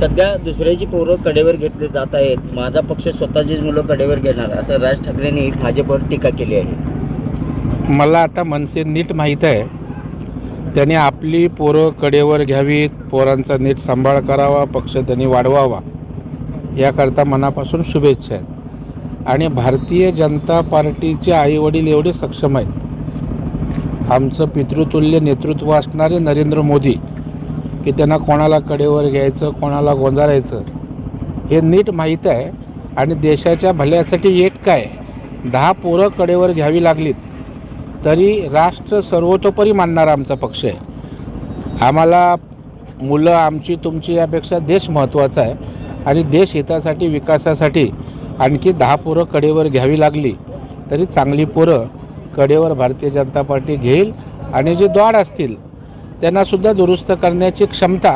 सध्या दुसऱ्याची पोरं कडेवर घेतले जात आहेत. माझा पक्ष स्वतःचीच मुलं कडेवर घेणार असं राज ठाकरेंनी भाजपवर टीका केली आहे. मला आता मनसे नीट माहीत आहे. त्याने आपली पोरं कडेवर घ्यावीत पोरांचा नीट सांभाळ करावा पक्ष त्यांनी वाढवावा याकरता मनापासून शुभेच्छा आहेत. आणि भारतीय जनता पार्टीचे आईवडील एवढे सक्षम आहेत. आमचं पितृतुल्य नेतृत्व असणारे नरेंद्र मोदी की त्यांना कोणाला कडेवर घ्यायचं कोणाला गोंजारायचं हे नीट माहीत आहे. आणि देशाच्या भल्यासाठी एक काय दहा पोरं कडेवर घ्यावी लागलीत तरी राष्ट्र सर्वतोपरी मानणारा आमचा पक्ष आहे. आम्हाला मुलं आमची तुमची यापेक्षा देश महत्त्वाचा आहे. आणि देश हितासाठी विकासासाठी आणखी दहा पोरं कडेवर घ्यावी लागली तरी चांगली पोरं कडेवर भारतीय जनता पार्टी घेईल आणि जे द्वाड असतील त्यांनासुद्धा दुरुस्त करण्याची क्षमता